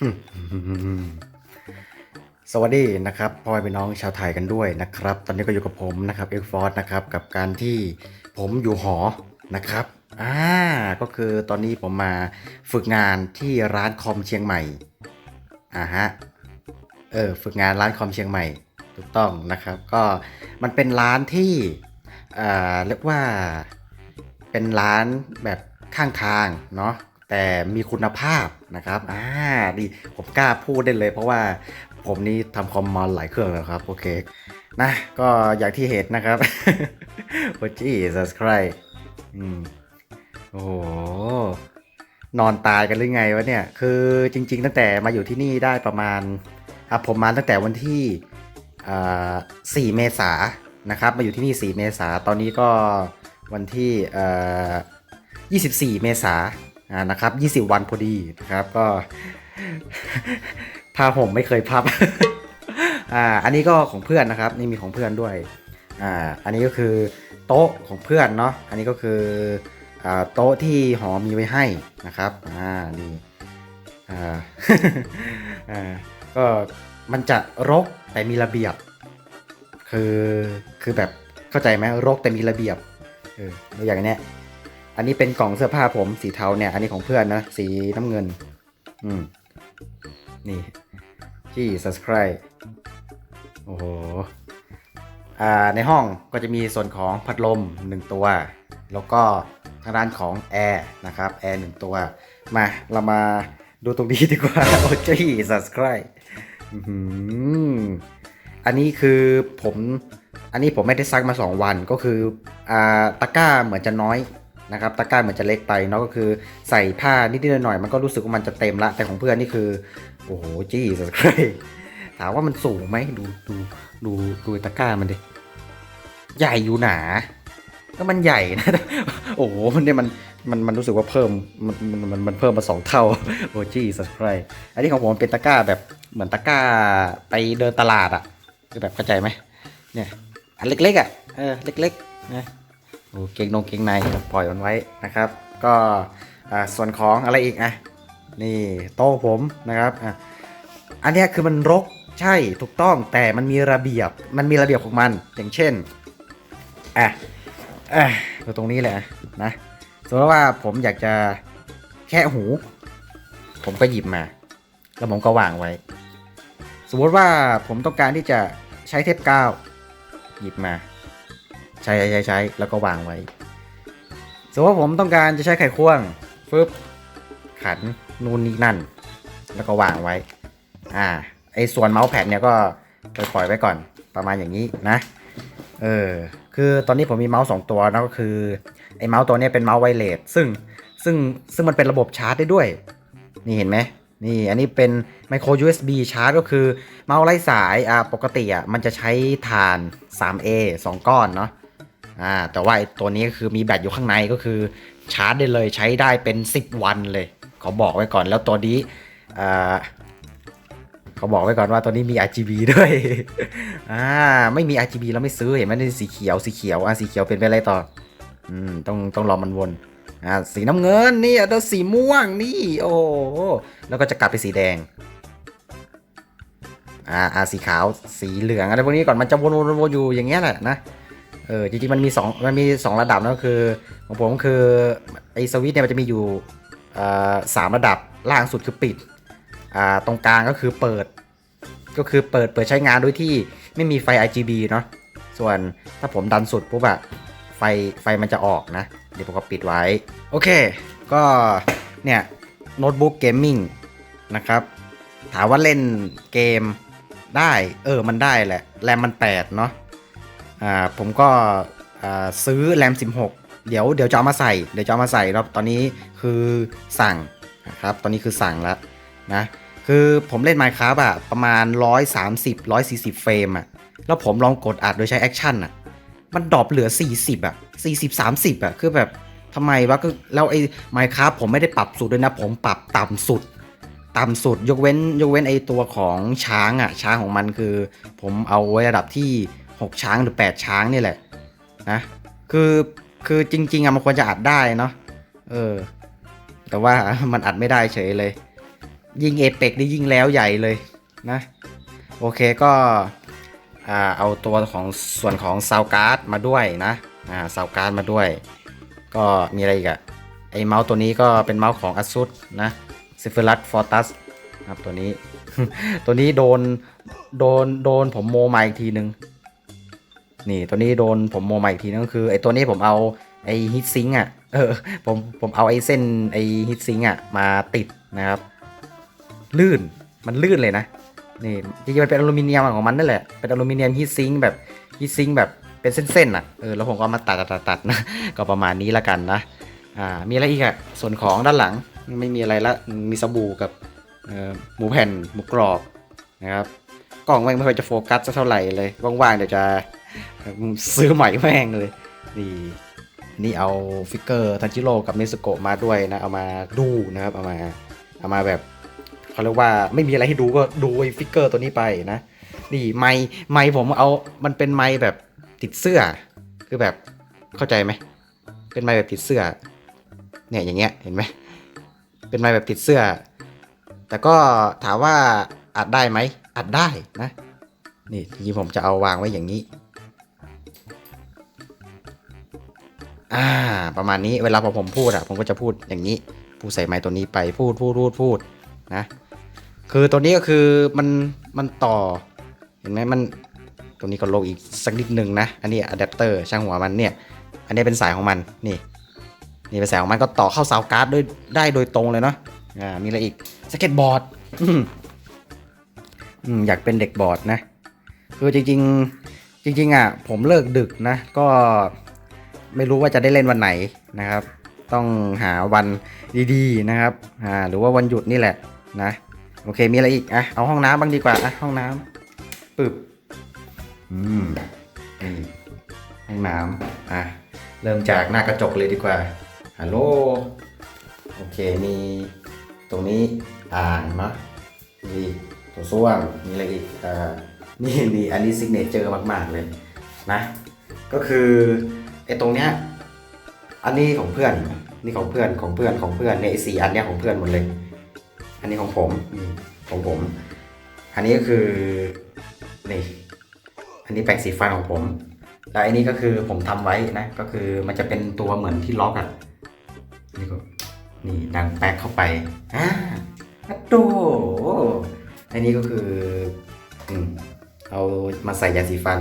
สวัสดีนะครับพ่อม่พี่น้องชาวไทยกันด้วยนะครับ ตอนนี้ก็อยู่กับผมนะครับเอ็กฟอร์นะครับกับการที่ผมอยู่หอนะครับอ่าก็คือตอนนี้ผมมาฝึกงานที่ร้านคอมเชียงใหม่อ่าฮะเออฝึกงานร้านคอมเชียงใหม่ถูกต้องนะครับ ก็มันเป็นร้านที่เอ่าเรียกว่าเป็นร้านแบบข้างทางเนาะ แต่มีคุณภาพนะครับอ่าดีผมกล้าพูดได้เลย เพราะว่าผมนี่ทำคอมมอนหลายเครื่องแล้วครับโอเคนะก็อย่างที่เห็นนะครับโอ้จี subscribe อืมโอ้โหนอนตายกันหรือไงวะเนี่ย คือจริง ๆ ตั้งแต่มาอยู่ที่นี่ได้ประมาณอะผมมาตั้งแต่วันที่อ่า4เมษายนนะครับ มาอยู่ที่นี่ 4 เมษาตอนนี้ก็วันที่เอ่อ24 เมษายน อ่านะครับ 20 วันพอดีนะครับก็ผ้าห่มไม่เคยพับอ่าอันนี้ก็ของเพื่อนนะครับนี่มีของเพื่อนด้วยอ่าอันนี้ก็คือโต๊ะของเพื่อนเนาะอันนี้ก็คืออ่าโต๊ะที่หอมีไว้ให้นะครับอ่านี่อ่าอ่าก็มันจะรกแต่มีระเบียบ คือคือแบบเข้าใจไหมรกแต่มีระเบียบเอออย่างเนี้ย อันนี้เป็นกล่องเสื้อผ้าผมสีเทาเนี่ย อันนี้ของเพื่อนนะ สีน้ำเงิน อืม นี่ ที่ subscribe โอ้โห อ่า ในห้องก็จะมีส่วนของพัดลม1ตัว แล้วก็ทางด้านของแอร์นะครับแอร์1ตัว มาเรามาดูตรงนี้ดีกว่า โอ้จี้ subscribe อื้อหืออันนี้คือผม อันนี้ผมไม่ได้ซักมา 2 วันก็คือ อ่า ตะกร้าเหมือนจะน้อย นะครับตะกร้าเหมือนจะเล็กไปเนาะก็คือใส่ผ้านิดๆหน่อยๆมันก็รู้สึกว่ามันจะเต็มละ แต่ของเพื่อนนี่คือ โอ้โหจี้สัสเลยถามว่ามันสูงไหมดูดูดูดูตะกร้ามันดิใหญ่อยู่หนาก็มันใหญ่นะโอ้โหมันเนี่ยมันมันมันรู้สึกว่าเพิ่มมันมันมันเพิ่มมาสองเท่าโอ้จี้สัสเลยอันนี้ของผมเป็นตะกร้าแบบเหมือนตะกร้าไปเดินตลาดอะคือแบบเข้าใจไหมเนี่ยอันเล็กๆอะเออเล็กๆนะ โอ้เก่งนงเก่งในปล่อยมันไว้นะครับ ก็ส่วนของอะไรอีกอะนี่โต๊ะผมนะครับอะอันนี้คือมันรกใช่ถูกต้องแต่มันมีระเบียบมันมีระเบียบของมันอย่างเช่นอะอะดูตรงนี้แหละนะสมมติว่าผมอยากจะแค่หู ผมก็หยิบมา แล้วผมก็วางไว้ สมมติว่าผมต้องการที่จะใช้เทปกาวหยิบมา ใช้ใช้ใช้ใช้แล้วก็วางไว้สมมติว่าผมต้องการจะใช้ไขควงฟึบขันนู่นนี่นั่น แล้วก็วางไว้ อ่า ไอ้ส่วนเมาส์แพดเนี่ยก็ปล่อยปล่อยไว้ก่อนประมาณอย่างนี้นะ เออ คือตอนนี้ผมมีเมาส์สองตัวนะก็คือไอ้เมาส์ตัวนี้เป็นเมาส์ไวเลสซึ่งซึ่งซึ่งมันเป็นระบบชาร์จได้ด้วย นี่เห็นไหมนี่อันนี้เป็น micro USB ชาร์จก็คือเมาส์ไร้สายอ่าปกติอะมันจะใช้ถ่าน 3A 2 ก้อนเนาะ อ่าแต่ว่าตัวนี้ก็คือมีแบตอยู่ข้างในก็คือชาร์จได้เลยใช้ได้เป็น 10 วันเลยเขาบอกไว้ก่อนแล้วตัวนี้อ่าเขาบอกไว้ก่อนว่าตัวนี้มี RGB ด้วย อ่า ไม่มี RGB แล้วไม่ซื้อ เห็นไหมนี่สีเขียว สีเขียว อะ สีเขียวเป็นไปอะไรต่อ อืม ต้อง ต้องรอมันวน อ่า สีน้ำเงินนี่แล้วสีม่วงนี่ โอ้ แล้วก็จะกลับไปสีแดง อ่า อ่า สีขาว สีเหลืองอะไรพวกนี้ก่อน มันจะวนวนวนอยู่อย่างเงี้ยแหละนะ เออจริงๆมันมี2มันมี 2 ระดับนะก็คือ ของผมคือไอ้สวิตเนี่ยมันจะมีอยู่สามระดับล่างสุดคือปิดอ่าตรงกลางก็คือเปิด ก็คือเปิดเปิดใช้งานโดยที่ไม่มีไฟ RGB เนาะส่วนถ้าผมดันสุดปุ๊บอะไฟไฟมันจะออกนะ เดี๋ยวผมก็ปิดไว้ โอเค ก็เนี่ยโน้ตบุ๊กเกมมิ่งนะครับถามว่าเล่นเกมได้ เออมันได้แหละ แรมมัน 8 เนาะ อ่าผมก็อ่าซื้อแรม 16 เดี๋ยวเดี๋ยวจะเอามาใส่เดี๋ยวจะเอามาใส่แล้วตอนนี้คือสั่งนะครับตอนนี้คือสั่งแล้วนะคือผมเล่น Minecraft อะประมาณ 130 140 เฟรมอะแล้วผมลองกดอัดโดยใช้แอคชั่นอะมันดรอปเหลือ 40อะ40 30อะคือแบบทำไมวะก็แล้วไอ้ Minecraft ผมไม่ได้ปรับสุดด้วยนะ ผมปรับต่ำสุด ต่ำสุดยกเว้นยกเว้นไอ้ตัวของช้างอะช้างของมันคือ ผมเอาไว้ระดับที่ 6 ช้างหรือ 8 ช้างนี่แหละนะคือคือจริง ๆอะมันควรจะอัดได้เนาะเออ แต่ว่ามันอัดไม่ได้เฉยเลย ยิงเอเปกนี่ยิงแล้วใหญ่เลยนะ โอเคก็เอาตัวของส่วนของซาวการ์ดมาด้วยนะอ่าซาวการ์ดมาด้วย ก็มีอะไรอีกอะไอเมาส์ตัวนี้ก็เป็นเมาส์ของ ASUS นะ s i f e r u s Fortus ครับตัวนี้ ตัวนี้โดนโดนโดนผมโมมาอีกทีหนึ่ง นี่ตัวนี้โดนผมโมมาอีกทีนึงก็คือไอตัวนี้ผมเอาไอฮิตซิงอะเออผมผมเอาไอเส้นไอฮิตซิงอะมาติดนะครับ ลื่นมันลื่นเลยนะนี่จริงๆมันเป็นอลูมิเนียมของมันนั่นแหละเป็นอลูมิเนียมฮีทซิงแบบฮีทซิงแบบเป็นเส้นๆอะเออแล้วผมก็มาตัดตัดตัดนะก็ประมาณนี้ละกันนะอ่ามีอะไรอีกอะส่วนของด้านหลังไม่มีอะไรละมีสบู่กับหมูแผ่นหมูกรอบนะครับ กล่องแม่งไม่ค่อยจะโฟกัสสักเท่าไหร่เลยว่างๆเดี๋ยวจะซื้อใหม่แม่งเลยนี่นี่เอาฟิกเกอร์ทันจิโร่กับเนสโกะมาด้วยนะเอามาดูนะครับเอามาเอามาแบบเขาเรียกว่าไม่มีอะไรให้ดูก็ดูไอ้ฟิกเกอร์ตัวนี้ไปนะ นี่ไม้ไม้ผมเอามันเป็นไม้แบบติดเสื้อ คือแบบเข้าใจไหมเป็นไม้แบบติดเสื้อ เนี่ยอย่างเงี้ยเห็นไหมเป็นไม้แบบติดเสื้อ แต่ก็ถามว่าอัดได้ไหม อัดได้นะ นี่ทีผมจะเอาวางไว้อย่างนี้ อ่า ประมาณนี้เวลาพอผมพูดอะผมก็จะพูดอย่างนี้ พูดใส่ไม้ตัวนี้ไปพูดพูดพูดพูดนะ คือตัวนี้ก็คือมันมันต่อ เห็นไหมมันตัวนี้ก็ลงอีกสักนิดนึงนะ อันนี้อะแดปเตอร์ช่างหัวมันเนี่ย อันนี้เป็นสายของมันนี่ นี่เป็นสายของมันก็ต่อเข้าซาการ์ดด้วยได้โดยตรงเลยเนาะ อ่า มีอะไรอีกสเก็ตบอร์ด อยากเป็นเด็กบอร์ดนะ คือจริง ๆ จริงๆอะผมเลิกดึกนะ ก็ไม่รู้ว่าจะได้เล่นวันไหนนะครับ ต้องหาวันดีๆนะครับอ่าหรือว่าวันหยุดนี่แหละนะโอเคมีอะไรอีกอะเอาห้องน้ำบ้างดีกว่าอะห้องน้ำปึ๊บอืมนี่ห้องน้ำอะเริ่มจากหน้ากระจกเลยดีกว่าฮัลโหลโอเคมีตรงนี้อ่านาะมี ตัวส้วมมีอะไรอีกอ่านี่นี่อันนี้ซิกเนเจอร์มาก ๆ เลยนะ ก็คือไอ้ตรงเนี้ยอันนี้ของเพื่อนนี่ของเพื่อนของเพื่อนของเพื่อนในสี่อันเนี้ยของเพื่อนหมดเลย อันนี้ของผมของผม อันนี้ก็คือนี่อันนี้แปรงสีฟันของผมแล้วอันนี้ก็คือผมทำไว้นะ ก็คือมันจะเป็นตัวเหมือนที่ล็อกอะนี่ก็นี่ดังแป๊กเข้าไปอ่าอะโต อันนี้ก็คืออืมเอามาใส่ยาสีฟัน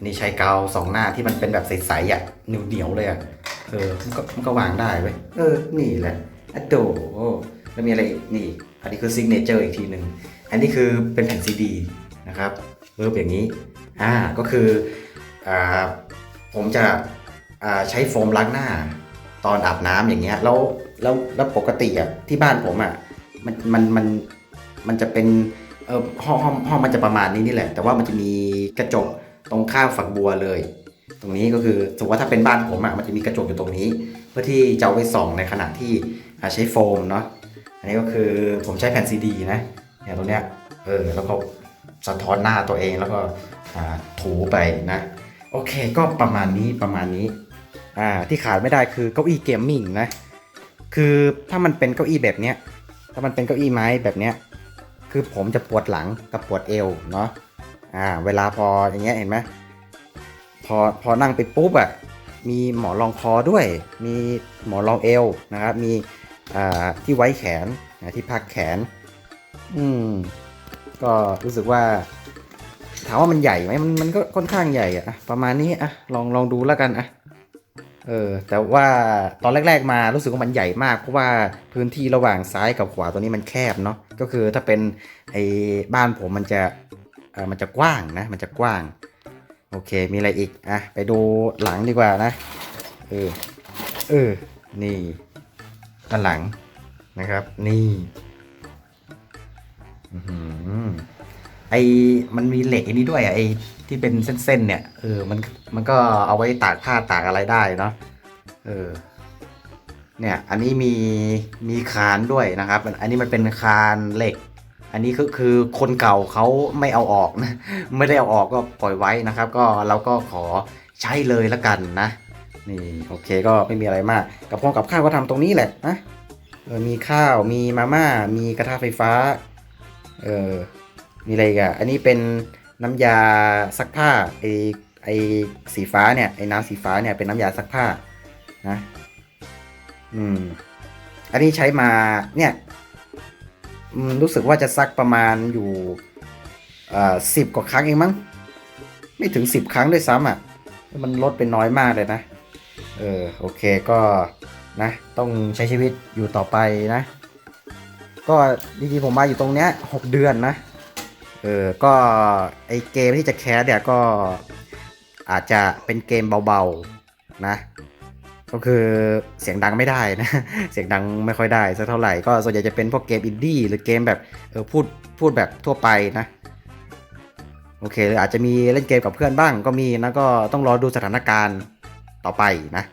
นนี้ใช้กาวสองหน้าที่มันเป็นแบบใสๆอะเหนียวๆเลยอะเออมันก็มันก็วางได้เว้ยเออ นี่แหละอะโตแล้วมีอะไรอีกนี่ อันนี้คือซิกเนเจอร์อีกทีหนึ่งอันนี้คือเป็นแผ่นซีดีนะครับเวิร์บอย่างนี้อ่าก็คืออ่าผมจะอ่าใช้โฟมล้างหน้า ตอนอาบน้ำอย่างเงี้ยแล้วแล้วแล้วปกติอะที่บ้านผมอะมันมันมันมันจะเป็น เออห้องห้องห้องมันจะประมาณนี้นี่แหละ แต่ว่ามันจะมีกระจกตรงข้างฝักบัวเลย ตรงนี้ก็คือสมมติว่าถ้าเป็นบ้านผมอะมันจะมีกระจกอยู่ตรงนี้ เพื่อที่จะเอาไปส่องในขณะที่ใช้โฟมเนาะอันนี้ก็คือผมใช้แผ่นซีดีนะเนี่ยตรงเนี้ยเออแล้วก็สะท้อนหน้าตัวเองแล้วก็ถูไปนะ โอเคก็ประมาณนี้ประมาณนี้อ่าที่ขาดไม่ได้คือเก้าอี้เกมมิ่งนะคือถ้ามันเป็นเก้าอี้แบบเนี้ยถ้ามันเป็นเก้าอี้ไม้แบบเนี้ย คือผมจะปวดหลังกับปวดเอวเนาะอ่าเวลาพออย่างเงี้ยเห็นไหมพอพอนั่งไปปุ๊บอะมีหมอรองคอด้วย มีหมอรองเอวนะครับ มีอ่าที่ไว้แขนนะที่พักแขน อืมก็รู้สึกว่าถามว่ามันใหญ่ไหมมันมันก็ค่อนข้างใหญ่อะประมาณนี้อะลองลองดูแล้วกันอะ เออแต่ว่าตอนแรก ๆ มารู้สึกว่ามันใหญ่มาก เพราะว่าพื้นที่ระหว่างซ้ายกับขวาตัวนี้มันแคบเนาะก็คือถ้าเป็นไอ้บ้านผมมันจะเออมันจะกว้างนะ มันจะกว้าง โอเคมีอะไรอีกอะไปดูหลังดีกว่านะเออเออนี่ด้านหลังนะครับ นี่อือ ไอมันมีเหล็กอันนี้ด้วยไอที่เป็นเส้นๆเนี่ยเออมันมันก็เอาไว้ตากผ้าตากอะไรได้เนาะเออเนี่ยอันนี้มีมีคานด้วยนะครับ อันนี้มันเป็นคานเหล็ก อันนี้ก็คือคนเก่าเขาไม่เอาออกนะไม่ได้เอาออกก็ปล่อยไว้นะครับ ก็เราก็ขอใช้เลยละกันนะนี่โอเคก็ไม่มีอะไรมาก กับพงกับข้าวก็ทำตรงนี้แหละนะเออมีข้าวมีมาม่า มีกระทะไฟฟ้า เออ มีอะไรกอะอันนี้เป็นน้ำยาซักผ้าไอไอสีฟ้าเนี่ยไอน้ำสีฟ้าเนี่ยเป็นน้ำยาซักผ้านะ อืม อันนี้ใช้มาเนี่ยรู้สึกว่าจะซักประมาณอยู่สิบกว่าครั้งเองมั้ง ไม่ถึงสิบครั้งด้วยซ้ำอะ มันลดไปน้อยมากเลยนะ เออโอเคก็นะ ต้องใช้ชีวิตอยู่ต่อไปนะ ก็จริงๆผมมาอยู่ตรงเนี้ยหกเดือนนะ เออ ก็ไอเกมที่จะแคสเนี่ยก็อาจจะเป็นเกมเบาๆนะ ก็คือเสียงดังไม่ได้นะ เสียงดังไม่ค่อยได้สักเท่าไหร่ ก็ส่วนใหญ่จะเป็นพวกเกมอินดี้หรือเกมแบบเออพูดพูดแบบทั่วไปนะ โอเคหรืออาจจะมีเล่นเกมกับเพื่อนบ้างก็มีนะก็ต้องรอดูสถานการณ์ต่อไปนะ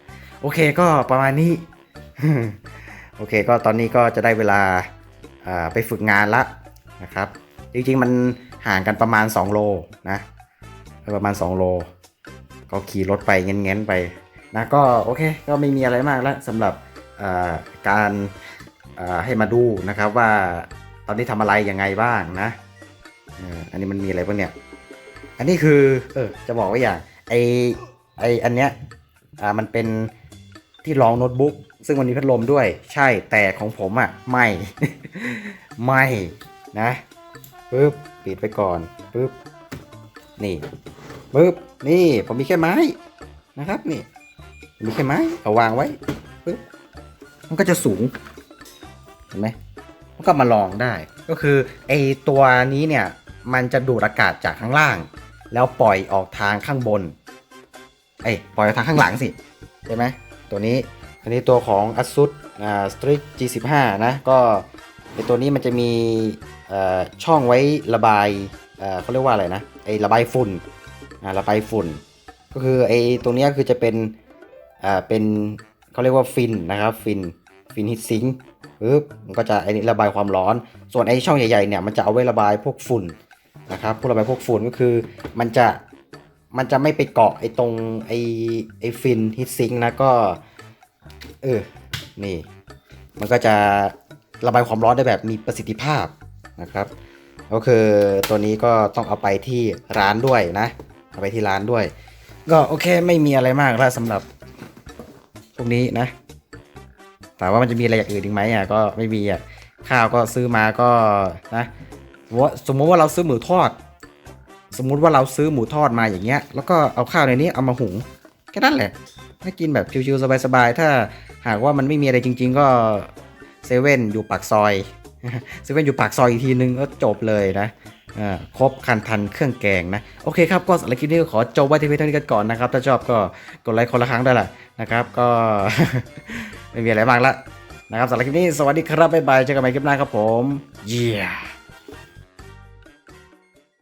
โอเคก็ประมาณนี้ โอเคก็ตอนนี้ก็จะได้เวลาอ่าไปฝึกงานละนะครับ จริงๆ มันห่างกันประมาณ 2 โลนะประมาณ 2 โล ก็ขี่รถไปเง้นๆไปนะก็โอเค ก็ไม่มีอะไรมากแล้วสำหรับการให้มาดูนะครับว่าตอนนี้ทำอะไรยังไงบ้างนะอันนี้มันมีอะไรบ้างเนี่ย อันนี้คือเออจะบอกว่าอย่างไอไออันเนี้ยอ่ามันเป็นที่รองโน้ตบุ๊กซึ่งมันมีพัดลมด้วย ใช่แต่ของผมอะไม่ ไม่นะ ปึ๊บปิดไปก่อนปึ๊บนี่ปึ๊บนี่ผมมีแค่ไม้นะครับนี่ มีแค่ไม้เอาวางไว้ปึ๊บมันก็จะสูงเห็นไหมมันก็มาลองได้ ก็คือไอตัวนี้เนี่ยมันจะดูดอากาศจากข้างล่าง แล้วปล่อยออกทางข้างบนเอ้ยปล่อยออกทางข้างหลังสิใช่ไหมตัวนี้อันนี้ตัวของ ASUS อ่า Strix G15 นะก็ไอตัวนี้มันจะมี ช่องไว้ระบายเขาเรียกว่าอะไรนะไอระบายฝุ่นระบายฝุ่น ก็คือไอตัวเนี้คือจะเป็นเป็นเขาเรียกว่าฟินนะครับฟินฟินฮิตซิงปึ๊บมันก็จะไอนี้ระบายความร้อน ส่วนไอช่องใหญ่ๆเนี่ยมันจะเอาไว้ระบายพวกฝุ่นนะครับพวกระบายพวกฝุ่นก็คือมันจะมันจะไม่ไปเกาะไอตรงไอไอฟินฮิตซิงนะก็เออนี่ มันก็จะระบายความร้อนได้แบบมีประสิทธิภาพ นะครับ ก็คือตัวนี้ก็ต้องเอาไปที่ร้านด้วยนะ เอาไปที่ร้านด้วย ก็โอเคไม่มีอะไรมากแล้วสำหรับพวกนี้นะแต่ว่ามันจะมีอะไรอย่างอื่นอีกไหมอะก็ไม่มีอะข้าวก็ซื้อมาก็นะว่าสมมติว่าเราซื้อหมูทอด สมมุติว่าเราซื้อหมูทอดมาอย่างเงี้ย แล้วก็เอาข้าวในนี้เอามาหุงแค่นั้นแหละถ้ากินแบบชิวๆสบายๆถ้าหากว่ามันไม่มีอะไรจริง ๆ ก็เซเว่นอยู่ปากซอย เซเว่นอยู่ปากซอยอีกทีนึงก็จบเลยนะอ่าครบคันทันเครื่องแกงนะ โอเคครับ ก็สำหรับคลิปนี้ก็ขอจบไว้ที่เพียงเท่านี้กันก่อนนะครับ ถ้าชอบก็กดไลค์คนละครั้งได้แหละนะครับ ก็ไม่มีอะไรมากละนะครับสำหรับคลิปนี้สวัสดีครับบ๊ายบายเจอกันใหม่คลิปหน้าครับผม เยี่ย